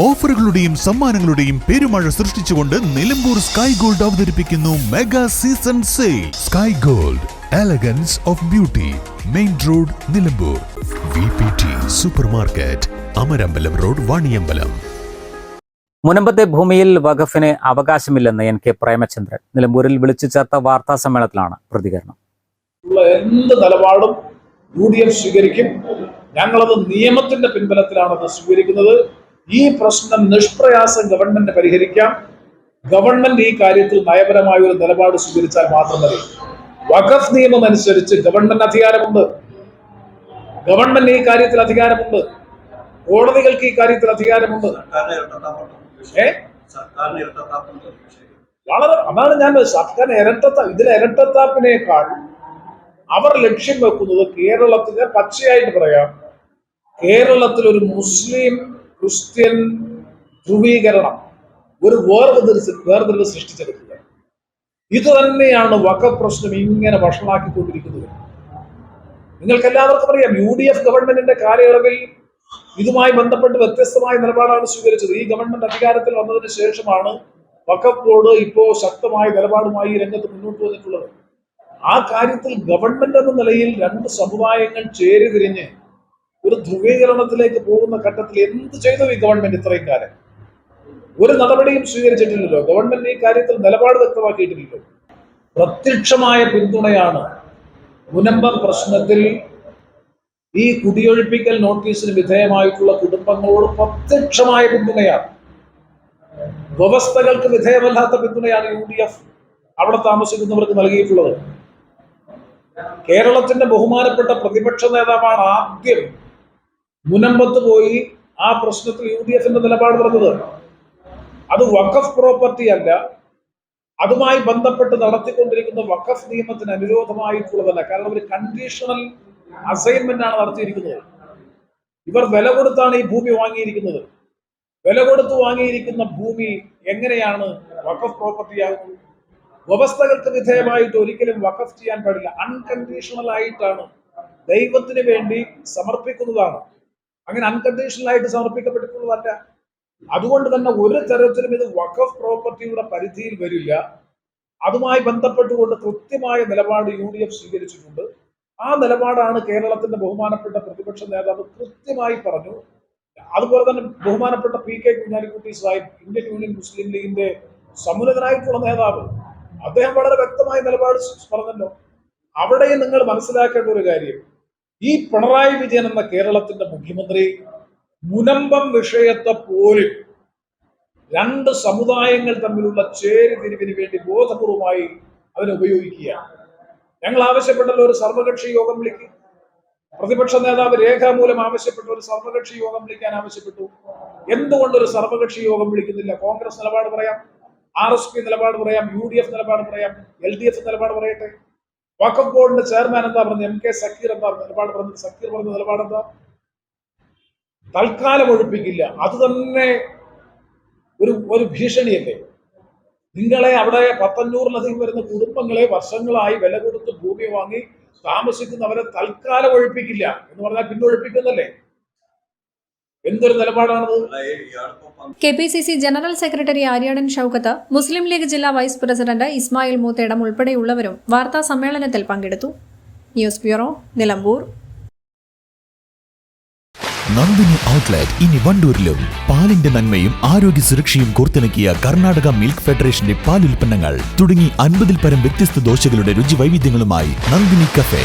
ഓഫറുകളുടെയും സമ്മാനങ്ങളുടെയും പെരുമഴ സൃഷ്ടിച്ചുകൊണ്ട് നിലമ്പൂർ സ്കൈ ഗോൾഡ് അവതരിപ്പിക്കുന്നു mega season sale. Sky Gold elegance of beauty main road Nilambur. V P T super market Amarambalam road Vaniyambalam. മുനമ്പത്തെ ഭൂമിയിൽ വഖഫിന് അവകാശമില്ലെന്ന് എൻ കെ പ്രേമചന്ദ്രൻ നിലമ്പൂരിൽ വിളിച്ചു ചേർത്ത വാർത്താ സമ്മേളനത്തിലാണ് പ്രതികരണം. എന്ത് നിലപാടും യു ഡി എഫ് സ്വീകരിക്കും. ഞങ്ങളത് നിയമത്തിന്റെ പിൻബലത്തിലാണ് അത് സ്വീകരിക്കുന്നത്. ഈ പ്രശ്നം നിഷ്പ്രയാസം ഗവൺമെന്റ് പരിഹരിക്കാം. ഗവൺമെന്റ് ഈ കാര്യത്തിൽ നയപരമായ ഒരു നിലപാട് സ്വീകരിച്ചാൽ മാത്രം മതി. വഖഫ് നിയമം അനുസരിച്ച് ഗവൺമെന്റ് അധികാരമുണ്ട്. ഗവൺമെന്റ് ഈ കാര്യത്തിൽ അധികാരമുണ്ട്. കോടതികൾക്ക് ഈ കാര്യത്തിൽ അധികാരമുണ്ട്. ഏ? വളരെ അതാണ് ഞാൻ സർക്കാരിന് ഇരട്ടത്ത ഇതിലെ ഇരട്ടത്താപ്പിനേക്കാൾ അവർ ലക്ഷ്യം വെക്കുന്നത് കേരളത്തിലെ പച്ചയായിട്ട് പറയാം. കേരളത്തിൽ ഒരു മുസ്ലിം ക്രിസ്ത്യൻ ധ്രുവീകരണം ഒരു വേർതിരിച്ച് വേർതിരിവ് സൃഷ്ടിച്ചെടുക്കുക ഇത് തന്നെയാണ് വക പ്രശ്നം ഇങ്ങനെ വഷളാക്കിക്കൊണ്ടിരിക്കുന്നത്. നിങ്ങൾക്ക് എല്ലാവർക്കും അറിയാം യു ഡി എഫ് ഗവൺമെന്റിന്റെ കാലയളവിൽ ഇതുമായി ബന്ധപ്പെട്ട് വ്യത്യസ്തമായ നിലപാടാണ് സ്വീകരിച്ചത്. ഈ ഗവൺമെന്റ് അധികാരത്തിൽ വന്നതിന് ശേഷമാണ് വഖഫ് ബോർഡ് ഇപ്പോ ശക്തമായ നിലപാടുമായി രംഗത്ത് മുന്നോട്ട് വന്നിട്ടുള്ളത്. ആ കാര്യത്തിൽ ഗവൺമെന്റ് എന്ന നിലയിൽ രണ്ട് സമുദായങ്ങൾ ചേരി തിരിഞ്ഞ് ഒരു ധ്രുവീകരണത്തിലേക്ക് പോകുന്ന ഘട്ടത്തിൽ എന്ത് ചെയ്തു ഈ ഗവൺമെന്റ് ഇത്രയും കാലം? ഒരു നടപടിയും സ്വീകരിച്ചിട്ടില്ലല്ലോ. ഗവൺമെന്റ് ഈ കാര്യത്തിൽ നിലപാട് വ്യക്തമാക്കിയിട്ടില്ലല്ലോ. പ്രത്യക്ഷമായ പിന്തുണയാണ് മുനമ്പം പ്രശ്നത്തിൽ ഈ കുടിയൊഴിപ്പിക്കൽ നോട്ടീസിന് വിധേയമായിട്ടുള്ള കുടുംബങ്ങളോട് പ്രത്യക്ഷമായ പിന്തുണയാണ്. വ്യവസ്ഥകൾക്ക് വിധേയമല്ലാത്ത പിന്തുണയാണ് യു ഡി എഫ് അവിടെ താമസിക്കുന്നവർക്ക് നൽകിയിട്ടുള്ളത്. കേരളത്തിന്റെ ബഹുമാനപ്പെട്ട പ്രതിപക്ഷ നേതാവാണ് ആദ്യം മുനമ്പത്ത് പോയി ആ പ്രശ്നത്തിൽ യു ഡി എഫിന്റെ നിലപാട് പറഞ്ഞത്. അത് വഖഫ് പ്രോപ്പർട്ടി അല്ല. അതുമായി ബന്ധപ്പെട്ട് നടത്തിക്കൊണ്ടിരിക്കുന്ന വഖഫ് നിയമത്തിന് അനുരോധമായിട്ടുള്ളതല്ല. കാരണം ഒരു കണ്ടീഷണൽ അസൈൻമെന്റ് ആണ് നടത്തിയിരിക്കുന്നത്. ഇവർ വില കൊടുത്താണ് ഈ ഭൂമി വാങ്ങിയിരിക്കുന്നത്. വില കൊടുത്ത് വാങ്ങിയിരിക്കുന്ന ഭൂമി എങ്ങനെയാണ് വഖഫ് പ്രോപ്പർട്ടി ആകുന്നത്? വ്യവസ്ഥകൾക്ക് വിധേയമായിട്ട് ഒരിക്കലും വഖഫ് ചെയ്യാൻ പാടില്ല. അൺകണ്ടീഷണൽ ആയിട്ടാണ് ദൈവത്തിന് വേണ്ടി സമർപ്പിക്കുന്നതാണ്. അങ്ങനെ അൺകണ്ടീഷണൽ ആയിട്ട് സമർപ്പിക്കപ്പെട്ടിട്ടുള്ളതല്ല അതുകൊണ്ട് തന്നെ ഒരു തരത്തിലും ഇത് വഖഫ് പ്രോപ്പർട്ടിയുടെ പരിധിയിൽ വരില്ല. അതുമായി ബന്ധപ്പെട്ടുകൊണ്ട് കൃത്യമായ നിലപാട് യു ഡി എഫ് സ്വീകരിച്ചിട്ടുണ്ട്. ആ നിലപാടാണ് കേരളത്തിന്റെ ബഹുമാനപ്പെട്ട പ്രതിപക്ഷ നേതാവ് കൃത്യമായി പറഞ്ഞു. അതുപോലെ തന്നെ ബഹുമാനപ്പെട്ട P K Kunhalikutty Sahib Indian union Muslim ലീഗിന്റെ സമുന്നതനായിട്ടുള്ള നേതാവ്. അദ്ദേഹം വളരെ വ്യക്തമായ നിലപാട് പറഞ്ഞല്ലോ. അവിടെയും നിങ്ങൾ മനസ്സിലാക്കേണ്ട ഒരു കാര്യം ഈ പിണറായി വിജയൻ എന്ന കേരളത്തിന്റെ മുഖ്യമന്ത്രി മുനമ്പം വിഷയത്തെ പോലും രണ്ട് സമുദായങ്ങൾ തമ്മിലുള്ള ചേരുതിരിവിന് വേണ്ടി ബോധപൂർവമായി അതിനെ ഉപയോഗിക്കുകയാണ്. ഞങ്ങൾ ആവശ്യപ്പെട്ടല്ലോ ഒരു സർവകക്ഷി യോഗം വിളിക്കും. പ്രതിപക്ഷ നേതാവ് രേഖാമൂലം ആവശ്യപ്പെട്ട ഒരു സർവകക്ഷി യോഗം വിളിക്കാൻ ആവശ്യപ്പെട്ടു. എന്തുകൊണ്ട് ഒരു സർവകക്ഷി യോഗം വിളിക്കുന്നില്ല? കോൺഗ്രസ് നിലപാട് പറയാം ആർ എസ് പി നിലപാട് പറയാം യു ഡി എഫ് നിലപാട് പറയാം എൽ ഡി എഫ് നിലപാട് പറയട്ടെ? വഖഫ് ബോർഡിന്റെ ചെയർമാൻ എന്താ പറഞ്ഞത്? എം കെ സക്കീർ എന്താ നിലപാട് പറഞ്ഞത് സക്കീർ പറഞ്ഞ നിലപാട് എന്താ? തൽക്കാലം ഒഴിപ്പിക്കില്ല. അത് തന്നെ ഒരു ഒരു ഭീഷണിയല്ലേ? നിങ്ങളെ അവിടെ പത്തഞ്ഞൂറിലധികം വരുന്ന കുടുംബങ്ങളെ വർഷങ്ങളായി വില കൊടുത്ത് ഭൂമി വാങ്ങി താമസിക്കുന്നവരെ തൽക്കാലം ഒഴിപ്പിക്കില്ല എന്ന് പറഞ്ഞാൽ പിന്നെ ഒഴിപ്പിക്കുന്നല്ലേ എന്തൊരു നിലപാടാണത്? K P C C general secretary Aryadan Shoukath Muslim league ജില്ലാ വൈസ് പ്രസിഡന്റ് ഇസ്മായിൽ മൂത്തേടം ഉൾപ്പെടെയുള്ളവരും വാർത്താ സമ്മേളനത്തിൽ പങ്കെടുത്തു. News bureau Nilambur. Nandini outlet ഇനി വണ്ടൂരിലും. പാലിന്റെ നന്മയും ആരോഗ്യ സുരക്ഷയും കോർത്തിണക്കിയ കർണാടക മിൽക്ക് ഫെഡറേഷന്റെ പാൽ ഉൽപ്പന്നങ്ങൾ തുടങ്ങി അൻപതിൽ പരം വ്യത്യസ്ത ദോശകളുടെ രുചി വൈവിധ്യങ്ങളുമായി നന്ദിനി കഫേ.